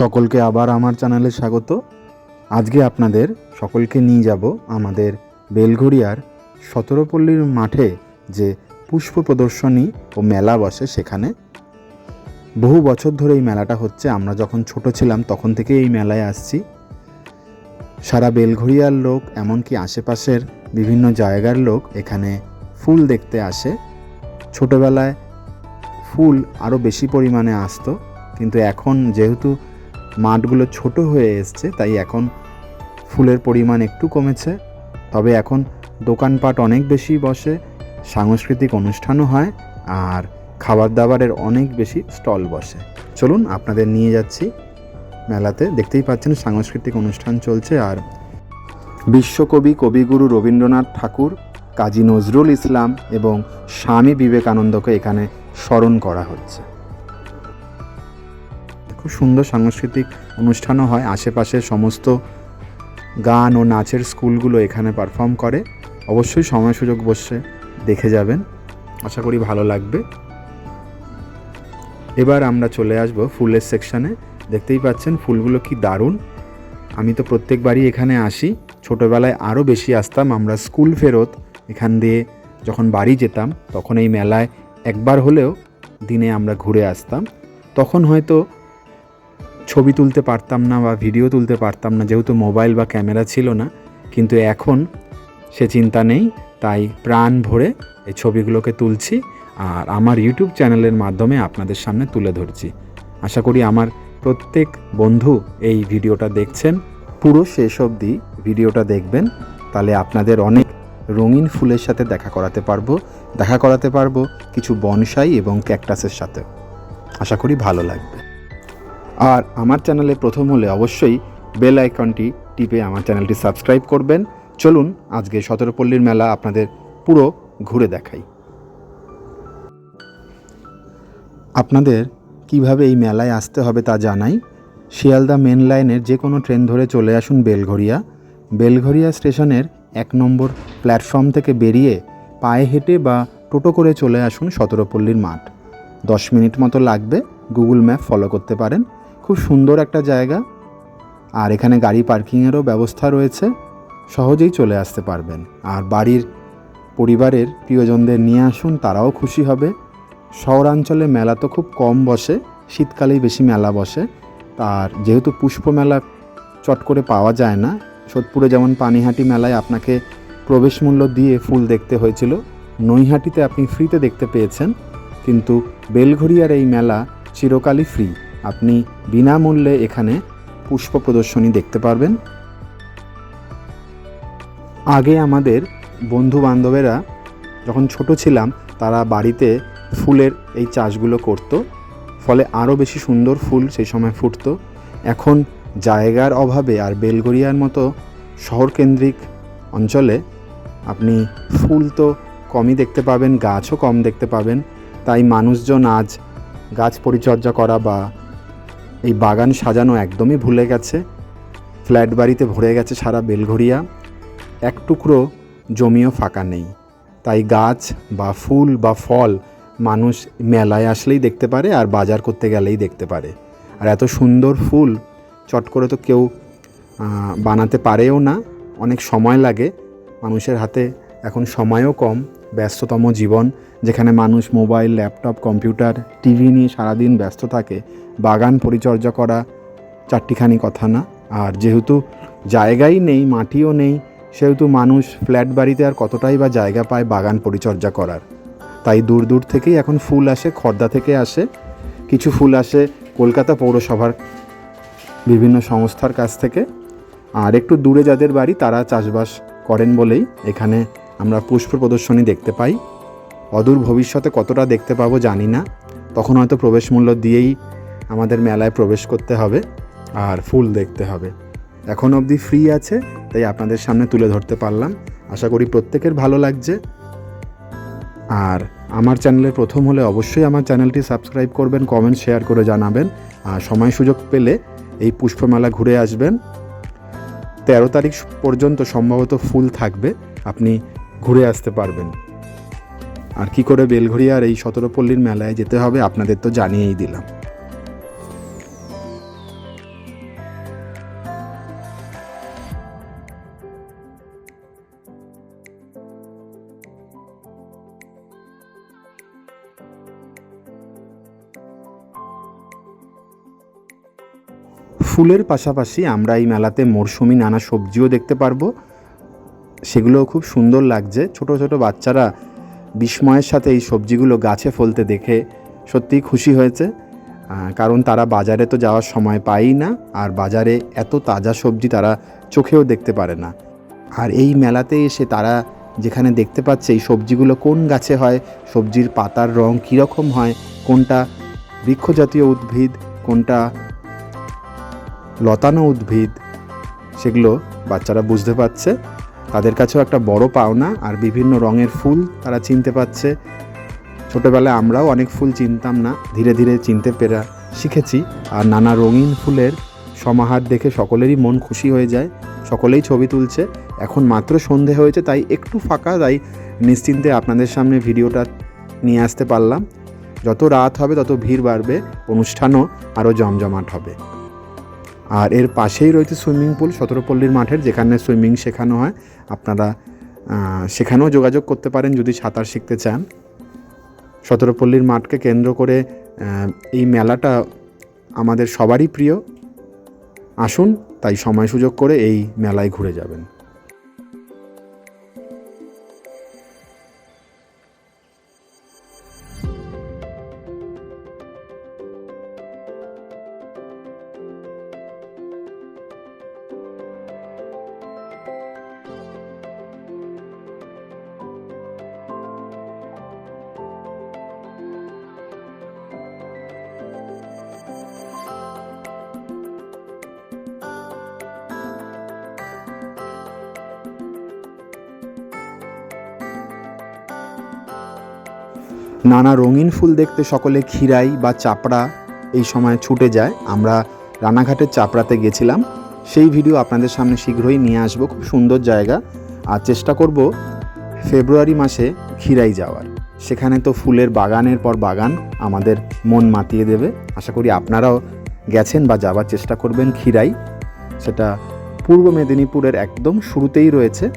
সকলকে আবার আমার চ্যানেলে স্বাগত। আজকে আপনাদের সকলকে নিয়ে যাব আমাদের বেলঘড়িয়ার সতেরোপল্লীর মাঠে যে পুষ্প প্রদর্শনী ও মেলা বসে সেখানে। বহু বছর ধরে এই মেলাটা হচ্ছে, আমরা যখন ছোট ছিলাম তখন থেকে এই মেলায় আসছি। সারা বেলঘড়িয়ার লোক, এমনকি আশেপাশের বিভিন্ন জায়গার লোক এখানে ফুল দেখতে আসে। ছোটোবেলায় ফুল আরও বেশি পরিমাণে আসতো, কিন্তু এখন যেহেতু মাঠগুলো ছোট হয়ে এসছে, তাই এখন ফুলের পরিমাণ একটু কমেছে। তবে এখন দোকানপাট অনেক বেশি বসে, সাংস্কৃতিক অনুষ্ঠানও হয়, আর খাবার দাবারের অনেক বেশি স্টল বসে। চলুন আপনাদের নিয়ে যাচ্ছি। মেলাতে দেখতেই পাচ্ছেন সাংস্কৃতিক অনুষ্ঠান চলছে, আর বিশ্বকবি কবিগুরু রবীন্দ্রনাথ ঠাকুর, কাজী নজরুল ইসলাম এবং স্বামী বিবেকানন্দকে এখানে স্মরণ করা হচ্ছে। খুব সুন্দর সাংস্কৃতিক অনুষ্ঠানও হয়। আশেপাশের সমস্ত গান ও নাচের স্কুলগুলো এখানে পারফর্ম করে। অবশ্যই সময় সুযোগ বসে দেখে যাবেন। আশা করি ভালো লাগবে। এবার আমরা চলে আসব ফুলের সেকশানে দেখতেই পাচ্ছেন ফুলগুলো কি দারুণ। আমি তো প্রত্যেকবারই এখানে আসি। ছোটোবেলায় আরও বেশি আসতাম। আমরা স্কুল ফেরত এখান দিয়ে যখন বাড়ি যেতাম, তখন এই মেলায় একবার হলেও দিনে আমরা ঘুরে আসতাম। তখন হয়তো ছবি তুলতে পারতাম না বা ভিডিও তুলতে পারতাম না, যেহেতু মোবাইল বা ক্যামেরা ছিল না, কিন্তু এখন সে চিন্তা নেই, তাই প্রাণ ভরে এই ছবিগুলোকে তুলছি আর আমার ইউটিউব চ্যানেলের মাধ্যমে আপনাদের সামনে তুলে ধরছি। আশা করি আমার প্রত্যেক বন্ধু এই ভিডিওটা দেখছেন। পুরো শেষ অবধি ভিডিওটা দেখবেন, তাহলে আপনাদের অনেক রঙিন ফুলের সাথে দেখা করাতে পারব। দেখা করাতে পারব কিছু বনসাই এবং ক্যাকটাসের সাথে। আশা করি ভালো লাগবে। আর আমার চ্যানেলে প্রথম হলে অবশ্যই বেল আইকনটি টিপে আমার চ্যানেলটি সাবস্ক্রাইব করবেন। চলুন আজকে সতেরোপল্লীর মেলা আপনাদের পুরো ঘুরে দেখাই। আপনাদের কীভাবে এই মেলায় আসতে হবে তা জানাই। শিয়ালদা মেন লাইনের যে কোনো ট্রেন ধরে চলে আসুন বেলঘরিয়া বেলঘরিয়া স্টেশনের এক নম্বর প্ল্যাটফর্ম থেকে বেরিয়ে পায়ে হেঁটে বা টোটো করে চলে আসুন সতেরোপল্লীর মাঠ। দশ মিনিট মতো লাগবে গুগল ম্যাপ ফলো করতে পারেন। খুব সুন্দর একটা জায়গা। আর এখানে গাড়ি পার্কিংয়েরও ব্যবস্থা রয়েছে। সহজেই চলে আসতে পারবেন। আর বাড়ির পরিবারের প্রিয়জনদের নিয়ে আসুন, তারাও খুশি হবে। শহরাঞ্চলে মেলা তো খুব কম বসে, শীতকালেই বেশি মেলা বসে। আর যেহেতু পুষ্প মেলা চট করে পাওয়া যায় না, সোদপুরে যেমন পানিহাটি মেলায় আপনাকে প্রবেশ মূল্য দিয়ে ফুল দেখতে হয়েছিল, নৈহাটিতে আপনি ফ্রিতে দেখতে পেয়েছেন। কিন্তু বেলঘরিয়ার এই মেলা চিরকালই ফ্রি আপনি বিনামূল্যে এখানে পুষ্প প্রদর্শনী দেখতে পারবেন। আগে আমাদের বন্ধু বান্ধবেরা যখন ছোট ছিলাম, তারা বাড়িতে ফুলের এই চাষগুলো করত। ফলে আরও বেশি সুন্দর ফুল সেই সময় ফুটতো। এখন জায়গার অভাবে আর বেলগড়িয়ার মতো শহরকেন্দ্রিক অঞ্চলে আপনি ফুল তো কমই দেখতে পাবেন, গাছও কম দেখতে পাবেন। তাই মানুষজন আজ গাছ পরিচর্যা করা বা এই বাগান সাজানো একদমই ভুলে গেছে। ফ্ল্যাট বাড়িতে ভরে গেছে সারা বেলঘরিয়া এক টুকরো জমিও ফাঁকা নেই। তাই গাছ বা ফুল বা ফল মানুষ মেলায় আসলেই দেখতে পারে আর বাজার করতে গেলেই দেখতে পারে। আর এত সুন্দর ফুল চট করে তো কেউ বানাতে পারেও না। অনেক সময় লাগে। মানুষের হাতে এখন সময়ও কম। ব্যস্ততম জীবন, যেখানে মানুষ মোবাইল, ল্যাপটপ, কম্পিউটার, টিভি নিয়ে সারাদিন ব্যস্ত থাকে, বাগান পরিচর্যা করা চারটিখানি কথা না। আর যেহেতু জায়গাই নেই, মাটিও নেই, সেহেতু মানুষ ফ্ল্যাট বাড়িতে আর কতটাই বা জায়গা পায় বাগান পরিচর্যা করার। তাই দূর দূর থেকেই এখন ফুল আসে, খর্দা থেকে আসে, কিছু ফুল আসে কলকাতা পৌরসভার বিভিন্ন সংস্থার কাছ থেকে। আর একটু দূরে যাদের বাড়ি তারা চাষবাস করেন বলেই এখানে আমরা পুষ্প প্রদর্শনী দেখতে পাই। অদূর ভবিষ্যতে কতটা দেখতে পাবো জানি না। তখন হয়তো প্রবেশ মূল্য দিয়েই আমাদের মেলায় প্রবেশ করতে হবে আর ফুল দেখতে হবে। এখন অবধি ফ্রি আছে, তাই আপনাদের সামনে তুলে ধরতে পারলাম। আশা করি প্রত্যেকের ভালো লাগছে। আর আমার চ্যানেলে প্রথম হলে অবশ্যই আমার চ্যানেলটি সাবস্ক্রাইব করবেন কমেন্ট শেয়ার করে জানাবেন। আর সময় সুযোগ পেলে এই পুষ্পমেলা ঘুরে আসবেন। তেরো তারিখ পর্যন্ত সম্ভবত ফুল থাকবে। আপনি ঘুরে আসতে পারবেন। আর কি করে বেলঘড়িয়ার এই সতেরোপল্লীর মেলায় যেতে হবে আপনাদের তো জানিয়েই দিলাম। ফুলের পাশাপাশি আমরা এই মেলাতে মরশুমি নানা সবজিও দেখতে পারব। সেগুলোও খুব সুন্দর লাগছে। ছোট ছোট বাচ্চারা বিস্ময়ের সাথে এই সবজিগুলো গাছে ফলতে দেখে সত্যিই খুশি হয়েছে। কারণ তারা বাজারে তো যাওয়ার সময় পায়ই না, আর বাজারে এত তাজা সবজি তারা চোখেও দেখতে পারে না। আর এই মেলাতে এসে তারা যেখানে দেখতে পাচ্ছে এই সবজিগুলো কোন গাছে হয়, সবজির পাতার রং কীরকম হয়, কোনটা বৃক্ষজাতীয় উদ্ভিদ, কোনটা লতানো উদ্ভিদ, সেগুলো বাচ্চারা বুঝতে পারছে। তাদের কাছেও একটা বড় পাওনা আর বিভিন্ন রঙের ফুল তারা চিনতে পারছে। ছোটোবেলায় আমরাও অনেক ফুল চিনতাম না, ধীরে ধীরে চিনতে পেরা শিখেছি। আর নানা রঙিন ফুলের সমাহার দেখে সকলেরই মন খুশি হয়ে যায়, সকলেই ছবি তুলছে। এখন মাত্র সন্ধে হয়েছে, তাই একটু ফাঁকা, তাই নিশ্চিন্তে আপনাদের সামনে ভিডিওটা নিয়ে আসতে পারলাম। যত রাত হবে, তত ভিড় বাড়বে, অনুষ্ঠানও আরও জমজমাট হবে। আর এর পাশেই রয়েছে সুইমিং পুল সতেরোপল্লীর মাঠের, যেখানে সুইমিং শেখানো হয়। আপনারা সেখানেও যোগাযোগ করতে পারেন যদি সাঁতার শিখতে চান। সতেরোপল্লীর মাঠকে কেন্দ্র করে এই মেলাটা আমাদের সবারই প্রিয়। আসুন, তাই সময় সুযোগ করে এই মেলায় ঘুরে যাবেন। নানা রঙিন ফুল দেখতে সকলে ক্ষীরাই বা চাপড়া এই সময় ছুটে যায়। আমরা রানাঘাটের চাপড়াতে গেছিলাম। সেই ভিডিও আপনাদের সামনে শীঘ্রই নিয়ে আসব। খুব সুন্দর জায়গা। আর চেষ্টা করব ফেব্রুয়ারি মাসে ক্ষীরাই যাওয়ার। সেখানে তো ফুলের বাগানের পর বাগান আমাদের মন মাতিয়ে দেবে। আশা করি আপনারাও গেছেন বা যাওয়ার চেষ্টা করবেন ক্ষীরাই। সেটা পূর্ব মেদিনীপুরের একদম শুরুতেই রয়েছে।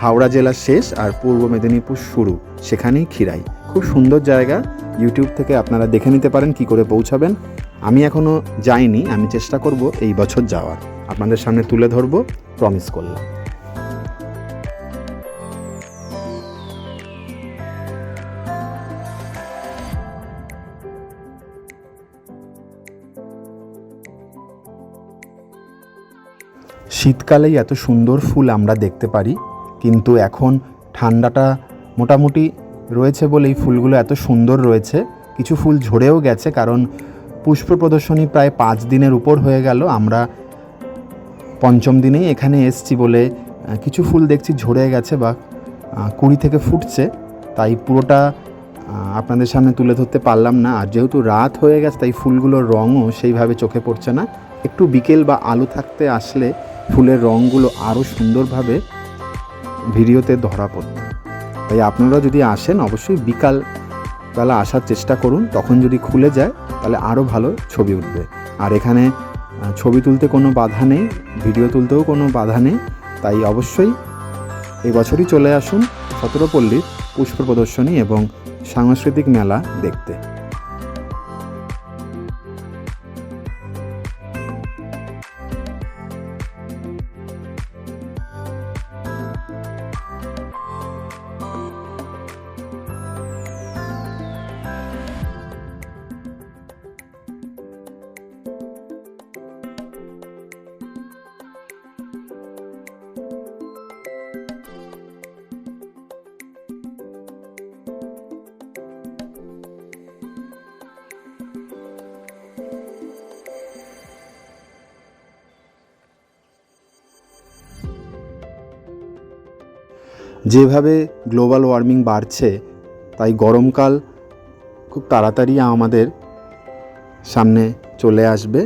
হাওড়া জেলার শেষ আর পূর্ব মেদিনীপুর শুরু। সেখানেই ক্ষীরাই। খুব সুন্দর জায়গা। ইউটিউব থেকে আপনারা দেখে নিতে পারেন কি করে পৌঁছাবেন। আমি এখনও যাইনি, আমি চেষ্টা করব এই বছর যাওয়ার। আপনাদের সামনে তুলে ধরবো প্রমিস করলাম। শীতকালেই এত সুন্দর ফুল আমরা দেখতে পারি, কিন্তু এখন ঠান্ডাটা মোটামুটি রয়েছে বলেই ফুলগুলো এত সুন্দর রয়েছে। কিছু ফুল ঝরেও গেছে কারণ পুষ্প প্রদর্শনী প্রায় পাঁচ দিনের উপর হয়ে গেল। আমরা পঞ্চম দিনেই এখানে এসছি বলে কিছু ফুল দেখছি ঝরে গেছে বা কুড়ি থেকে ফুটছে। তাই পুরোটা আপনাদের সামনে তুলে ধরতে পারলাম না। আর যেহেতু রাত হয়ে গেছে, তাই ফুলগুলোর রঙও সেইভাবে চোখে পড়ছে না। একটু বিকেল বা আলো থাকতে আসলে ফুলের রঙগুলো আরও সুন্দরভাবে ভিডিওতে ধরা পড়ত তাই আপনারা যদি আসেন, অবশ্যই বিকাল বেলা আসার চেষ্টা করুন। তখন যদি খুলে যায়, তাহলে আরও ভালো ছবি উঠবে। আর এখানে ছবি তুলতে কোনো বাধা নেই, ভিডিও তুলতেও কোনো বাধা নেই। তাই অবশ্যই এই বছরই চলে আসুন সতেরোপল্লীর পুষ্প প্রদর্শনী এবং সাংস্কৃতিক মেলা দেখতে। যেভাবে গ্লোবাল ওয়ার্মিং বাড়ছে, তাই গরমকাল খুব তাড়াতাড়ি আমাদের সামনে চলে আসবে।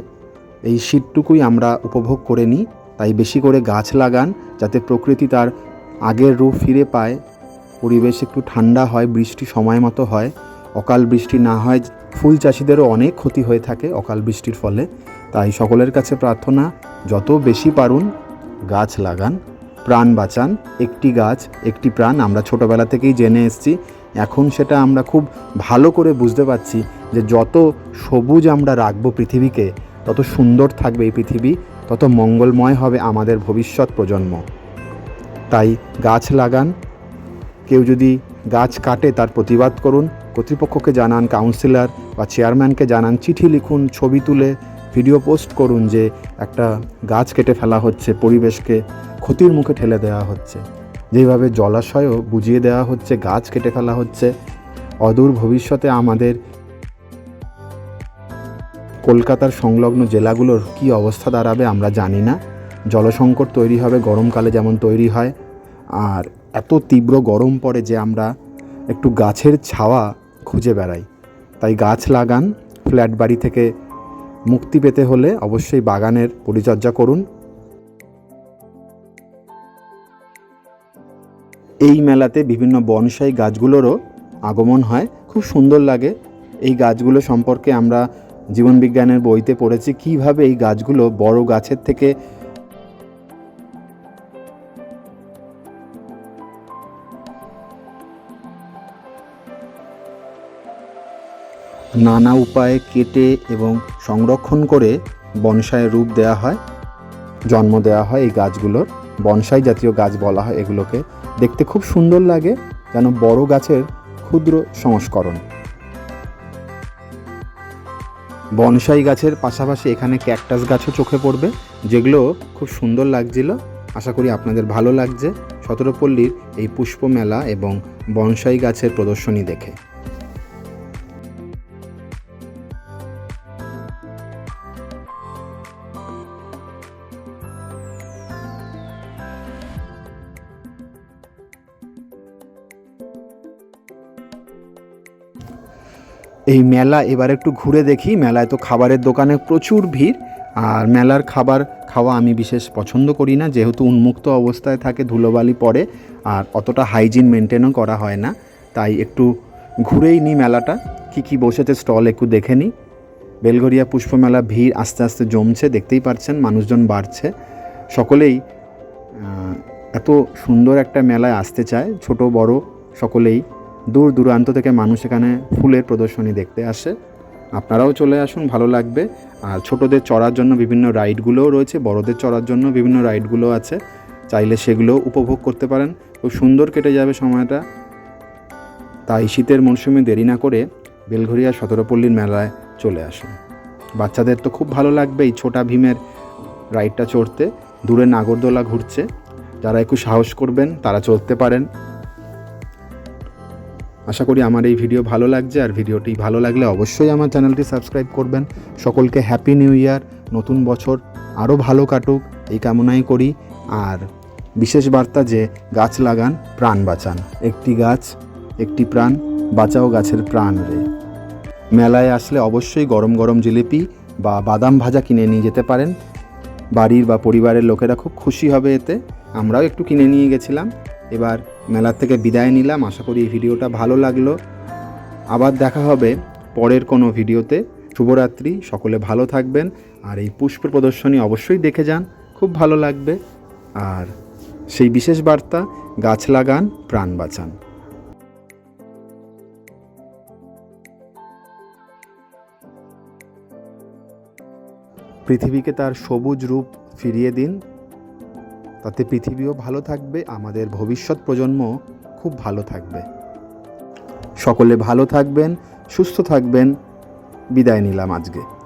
এই শীতটুকুই আমরা উপভোগ করে নিই, তাই বেশি করে গাছ লাগান যাতে প্রকৃতি তার আগের রূপ ফিরে পায়। পরিবেশ একটু ঠান্ডা হয়, বৃষ্টি সময় মতো হয়, অকাল বৃষ্টি না হয়। ফুল চাষিদেরও অনেক ক্ষতি হয়ে থাকে অকাল বৃষ্টির ফলে, তাই সকলের কাছে প্রার্থনা, যত বেশি পারুন গাছ লাগান। প্রাণ বাঁচান, একটি গাছ, একটি প্রাণ আমরা ছোটোবেলা থেকেই জেনে এসেছি। এখন সেটা আমরা খুব ভালো করে বুঝতে পারছি যে যত সবুজ আমরা রাখব পৃথিবীকে, তত সুন্দর থাকবে এই পৃথিবী, তত মঙ্গলময় হবে আমাদের ভবিষ্যৎ প্রজন্ম। তাই গাছ লাগান, কেউ যদি গাছ কাটে তার প্রতিবাদ করুন, কর্তৃপক্ষকে জানান, কাউন্সিলর বা চেয়ারম্যানকে জানান, চিঠি লিখুন, ছবি তুলে ভিডিও পোস্ট করুন যে একটা গাছ কেটে ফেলা হচ্ছে, পরিবেশকে ক্ষতির মুখে ঠেলে দেওয়া হচ্ছে। যেভাবে জলাশয়ও বুঝিয়ে দেওয়া হচ্ছে, গাছ কেটে ফেলা হচ্ছে। অদূর ভবিষ্যতে আমাদের কলকাতার সংলগ্ন জেলাগুলোর কি অবস্থা দাঁড়াবে আমরা জানি না। জলসংকট তৈরি হবে, গরমকালে যেমন তৈরি হয়, আর এত তীব্র গরম পড়ে যে আমরা একটু গাছের ছাওয়া খুঁজে বেড়াই। তাই গাছ লাগান, ফ্ল্যাট বাড়ি থেকে মুক্তি পেতে হলে অবশ্যই বাগানের পরিচর্যা করুন। এই মেলাতে বিভিন্ন বনসাই গাছগুলোরও আগমন হয়। খুব সুন্দর লাগে। এই গাছগুলো সম্পর্কে আমরা জীবনবিজ্ঞানের বইতে পড়েছি, কীভাবে এই গাছগুলো বড় গাছের থেকে নানা উপায়ে কেটে এবং সংরক্ষণ করে বনসাইয়ের রূপ দেওয়া হয়, জন্ম দেওয়া হয় এই গাছগুলোর। বনসাই জাতীয় গাছ বলা হয় এগুলোকে। দেখতে খুব সুন্দর লাগে যেন বড় গাছের ক্ষুদ্র সংস্করণ। বনসাই গাছের পাশাপাশি এখানে ক্যাকটাস গাছও চোখে পড়বে, যেগুলো খুব সুন্দর লাগছিল। আশা করি আপনাদের ভালো লাগছে। সতেরোপল্লীর এই পুষ্প মেলা এবং বনসাই গাছের প্রদর্শনী দেখে। এই মেলা এবার একটু ঘুরে দেখি। মেলায় তো খাবারের দোকানে প্রচুর ভিড়। আর মেলার খাবার খাওয়া আমি বিশেষ পছন্দ করি না। যেহেতু উন্মুক্ত অবস্থায় থাকে, ধুলোবালি পড়ে আর অতটা হাইজিন মেনটেনও করা হয় না। তাই একটু ঘুরেই নিই মেলাটা। কি কি বসেছে স্টল একটু দেখে নিই। বেলঘরিয়া পুষ্পমেলা ভিড় আস্তে আস্তে জমছে, দেখতেই পাচ্ছেন মানুষজন বাড়ছে। সকলেই এত সুন্দর একটা মেলায় আসতে চায়। ছোট, বড় সকলেই দূর দূরান্ত থেকে মানুষ এখানে ফুলের প্রদর্শনী দেখতে আসে। আপনারাও চলে আসুন, ভালো লাগবে। আর ছোটদের চড়ার জন্য বিভিন্ন রাইডগুলোও রয়েছে, বড়দের চড়ার জন্য বিভিন্ন রাইডগুলো আছে। চাইলে সেগুলো উপভোগ করতে পারেন। খুব সুন্দর কেটে যাবে সময়টা। তাই শীতের মরশুমে দেরি না করে বেলঘরিয়া সতেরোপল্লীর মেলায় চলে আসুন। বাচ্চাদের তো খুব ভালো লাগবে এই ছোটা ভীমের রাইডটা চড়তে। দূরে নাগরদোলা ঘুরছে। যারা একটু সাহস করবেন, তারা চলতে পারেন। আশা করি আমার এই ভিডিও ভালো লাগছে, আর ভিডিওটি ভালো লাগলে অবশ্যই আমার চ্যানেলটি সাবস্ক্রাইব করবেন। সকলকে হ্যাপি নিউ ইয়ার নতুন বছর আরও ভালো কাটুক, এই কামনাই করি। আর বিশেষ বার্তা যে, গাছ লাগান, প্রাণ বাঁচান। একটি গাছ, একটি প্রাণ, বাঁচাও গাছের প্রাণ রে। মেলায় আসলে অবশ্যই গরম গরম জিলিপি বা বাদাম ভাজা কিনে নিয়ে যেতে পারেন। বাড়ির বা পরিবারের লোকেরা খুব খুশি হবে এতে। আমরাও একটু কিনে নিয়ে গেছিলাম। এবার মেলার থেকে বিদায় নিলাম। আশা করি এই ভিডিওটা ভালো লাগল। আবার দেখা হবে পরের কোনো ভিডিওতে। শুভরাত্রি, সকলে ভালো থাকবেন। আর এই পুষ্প প্রদর্শনী অবশ্যই দেখে যান, খুব ভালো লাগবে। আর সেই বিশেষ বার্তা, গাছ লাগান, প্রাণ বাঁচান। পৃথিবীকে তার সবুজ রূপ ফিরিয়ে দিন। তাতে পৃথিবীও ভালো থাকবে, আমাদের ভবিষ্যৎ প্রজন্ম খুব ভালো থাকবে। সকলে ভালো থাকবেন, সুস্থ থাকবেন। বিদায় নিলাম আজকে।